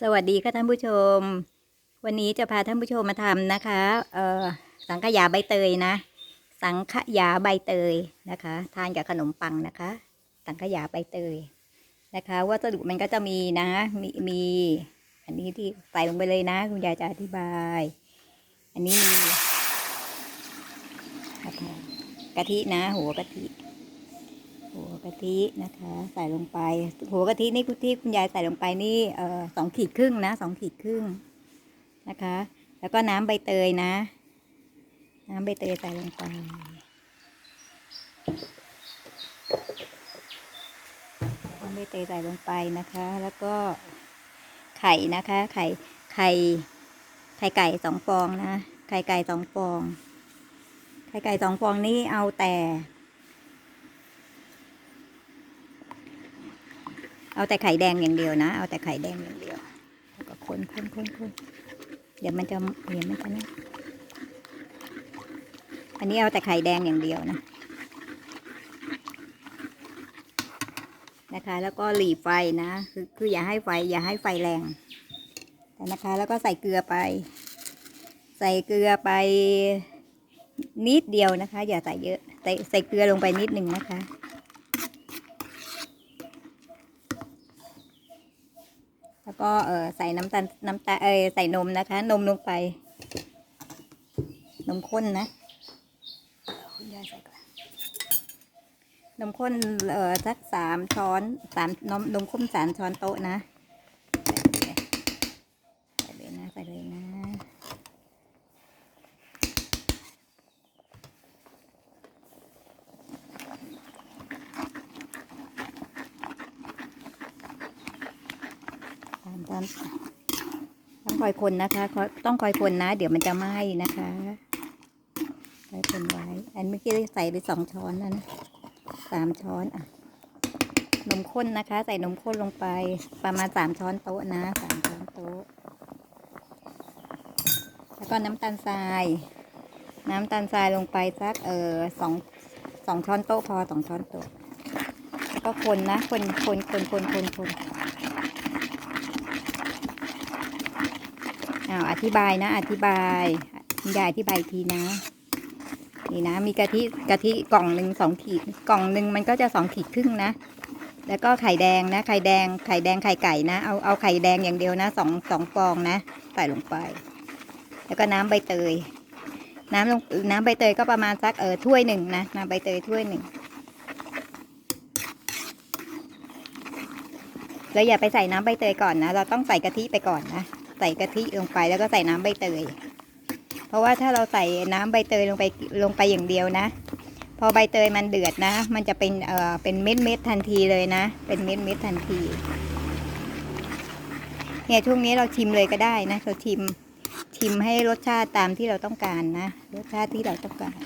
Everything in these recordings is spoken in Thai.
สวัสดีค่ะท่านผู้ชม วันนี้จะพาท่านผู้ชมมาทำนะคะเอ่อสังขยาใบเตยนะ สังขยาใบเตยนะคะ ทานกับขนมปังนะคะ สังขยาใบเตยนะคะวัสดุมันก็จะมีนะมีมีอันนี้ที่ใส่ลงไปเลยนะ คุณยายจะอธิบาย อันนี้มีกะทินะหัวกะทิ หัวกะทินะคะ ใส่ลงไป หัวกะทินี่คุณที่คุณยายใส่ลงไปนี่เอ่อสองขีดครึ่งนะสองขีดครึ่งนะคะ แล้วก็น้ำใบเตยนะ น้ำใบเตยใส่ลงไปน้ำใบเตยใส่ลงไปนะคะ แล้วก็ไข่นะคะ ไข่ไข่ไข่ไก่สองฟองนะไข่ไก่สองฟอง ไข่ไก่สองฟองนี่เอาแต่ เอาแต่ไข่แดงอย่างเดียวนะ เอาแต่ไข่แดงอย่างเดียว แล้วก็คนคนคนคนเดี๋ยวมันจะเดี๋ยวมันจะนะอันนี้เอาแต่ไข่แดงอย่างเดียวนะนะคะ แล้วก็หลีไฟนะ คือคืออย่าให้ไฟ อย่าให้ไฟแรงนะคะ แล้วก็ใส่เกลือไป ใส่เกลือไปนิดเดียวนะคะ อย่าใส่เยอะ ใส่ใส่เกลือลงไปนิดหนึ่งนะคะ แล้วก็เออใส่น้ำตาลน้ำตาลเออใส่นมนะคะ นมลงไป นมข้นนะคุณยายใส่ก่อนนมข้นเออสักสามช้อนสามนมนมข้นสามช้อนโต๊ะนะใส่เลยนะใส่เลยนะ การต้องคอยคนนะคะ ต้องคอยคนนะ เดี๋ยวมันจะไหม้นะคะคอยคนไว้ อันเมื่อกี้ใส่ไปสองช้อนแล้วนะสามช้อนอะ นมข้นนะคะ ใส่นมข้นลงไป ประมาณสามช้อนโต๊ะนะสามช้อนโต๊ะ แล้วก็น้ำตาลทราย น้ำตาลทรายลงไปสักเออสองสองช้อนโต๊ะพอสองช้อนโต๊ะ แล้วก็คนนะ คนคนคนคนคนคน อ้าวอธิบายนะ อธิบายคุณยายอธิบายทีนะ นี่นะ มีกะทิกะทิกล่องหนึ่งสองขีดกล่องหนึ่งมันก็จะสองขีดครึ่งนะ แล้วก็ไข่แดงนะ ไข่แดงไข่แดงไข่ไก่นะ เอาเอาไข่แดงอย่างเดียวนะสองสองฟองนะ ใส่ลงไป แล้วก็น้ำใบเตย น้ำลงน้ำใบเตยก็ประมาณสักเออถ้วยหนึ่งนะน้ำใบเตยถ้วยหนึ่งแล้วอย่าไปใส่น้ำใบเตยก่อนนะ เราต้องใส่กะทิไปก่อนนะ ส่กะทิลงไปแล้วก็ใส่น้ำใบเตย เพราะว่าถ้าเราใส่น้ำใบเตยลงไปลงไปอย่างเดียวนะ พอใบเตยมันเดือดนะ มันจะเป็นเอ่อเป็นเม็ดเม็ดทันทีเลยนะ เป็นเม็ดเม็ดทันที เนี่ยช่วงนี้เราชิมเลยก็ได้นะ เราชิมชิมให้รสชาติตามที่เราต้องการนะ รสชาติที่เราต้องการ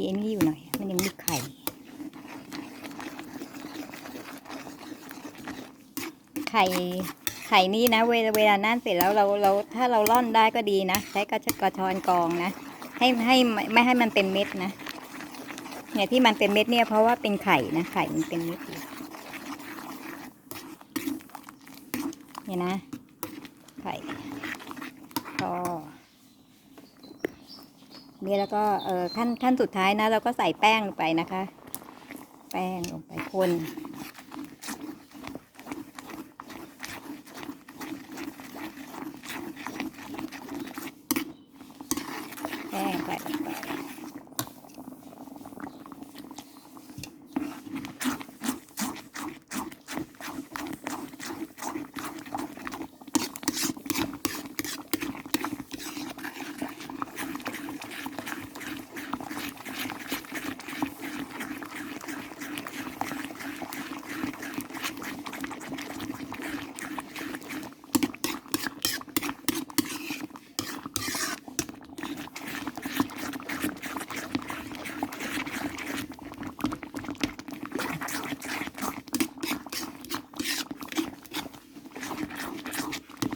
อ๋ อมันยังมีไอ้นี่อยู่หน่อย มันยังมีไข่ไข่ไข่นี่นะ เวลาเวลานั่นเสร็จแล้วเราเราถ้าเราล่อนได้ก็ดีนะใช้กระชกระชอนกองนะ ให้ให้ไม่ให้มันเป็นเม็ดนะเนี่ยที่มันเป็นเม็ดเนี่ยเพราะว่าเป็นไข่นะไข่มันเป็นเม็ดอยู่เนี่ยนะ ไข่พอ นี่แล้วก็เออขั้นขั้นสุดท้ายนะ เราก็ใส่แป้งลงไปนะคะ แป้งลงไปคน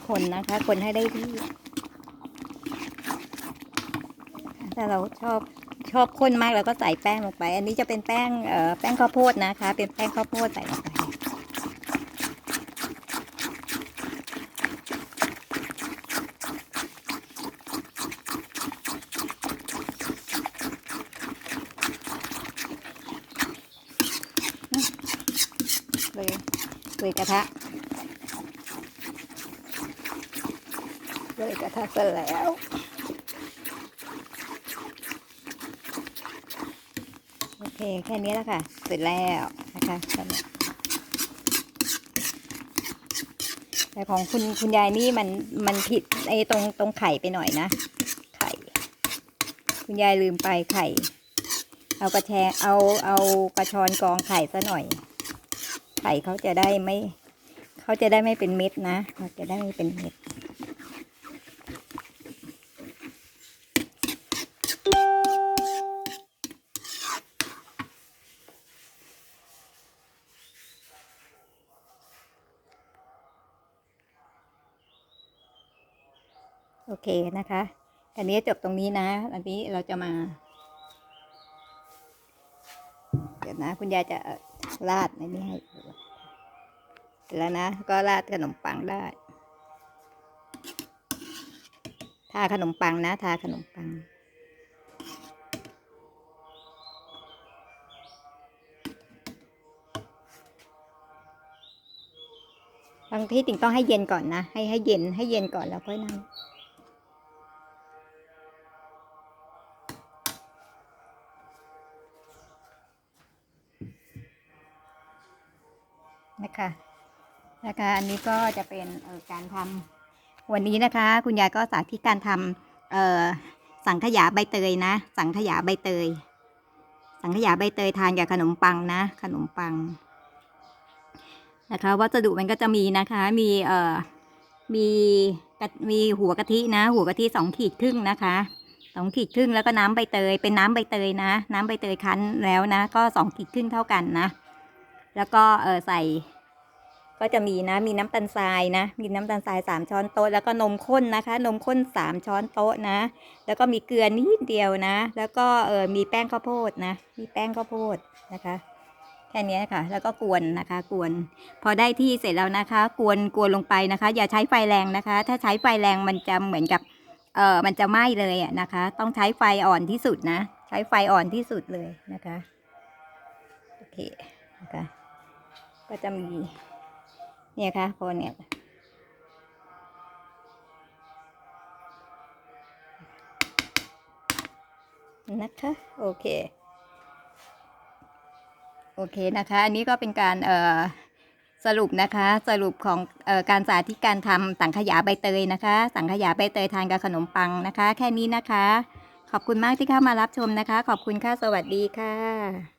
คนนะคะ คนให้ได้ที่ ถ้าเราชอบชอบข้นมากเราก็ใส่แป้งลงไป อันนี้จะเป็นแป้งเอ่อแป้งข้าวโพดนะคะ เป็นแป้งข้าวโพดใส่ลงไปเลยเลยกระทะ เลยกระทะเสร็จแล้วโอเคแค่นี้แล้วค่ะ เสร็จแล้วนะคะแต่ของคุณคุณยายนี่มันมันผิดไอ้ตรงตรงไข่ไปหน่อยนะ ไข่ คุณยายลืมไปไข่ เอากระแชเอาเอากระชอนกองไข่ซะหน่อย ไข่เขาจะได้ไม่เขาจะได้ไม่เป็นเม็ดนะเขาจะได้ไม่เป็นเม็ด เคนะคะ อันนี้จบตรงนี้นะ อันนี้เราจะมา เดี๋ยวนะ คุณยายจะราดในนี้ให้เสร็จแล้วนะ ก็ราดขนมปังได้ ทาขนมปังนะ ทาขนมปังบางที่ติ่งต้องให้เย็นก่อนนะ ให้ให้เย็นให้เย็นก่อนแล้วค่อยนั่ง นะคะนะคะอันนี้ก็จะเป็นการทำวันนี้นะคะ คุณยายก็สาธิตการทำเอสังขยาใบเตยนะ สังขยาใบเตย สังขยาใบเตยทานกับขนมปังนะ ขนมปังนะคะวัสดุมันก็จะมีนะคะ มีเอ่อมีมีหัวกะทินะ หัวกะทิสองขีดครึ่งนะคะสองขีดครึ่งแล้วก็น้ำใบเตยเป็นน้ำใบเตยนะ น้ำใบเตยคั้นแล้วนะ ก็สองขีดครึ่งเท่ากันนะ แล้วก็เออใส่ก็จะมีนะมีน้ำตาลทรายนะ มีน้ำตาลทรายสามช้อนโต๊ะแล้วก็นมข้นนะคะ นมข้นสามช้อนโต๊ะนะ แล้วก็มีเกลือนิดเดียวนะ แล้วก็เออมีแป้งข้าวโพดนะ มีแป้งข้าวโพดนะคะแค่นี้ค่ะ แล้วก็กวนนะคะกวน พอได้ที่เสร็จแล้วนะคะ กวนกวนลงไปนะคะ อย่าใช้ไฟแรงนะคะ ถ้าใช้ไฟแรงมันจะเหมือนกับเออมันจะไหม้เลยอะนะคะ ต้องใช้ไฟอ่อนที่สุดนะ ใช้ไฟอ่อนที่สุดเลยนะคะโอเคนะคะ ก็จะมี เนี่ยค่ะพอเนี่ยนะคะโอเค โอเคนะคะ อันนี้ก็เป็นการเอ่อสรุปนะคะสรุปของออการสาธิตการทำสังขยาใบเตยนะคะ สังขยาใบเตยทานกับขนมปังนะคะ แค่นี้นะคะ ขอบคุณมากที่เข้ามารับชมนะคะ ขอบคุณค่ะสวัสดีค่ะ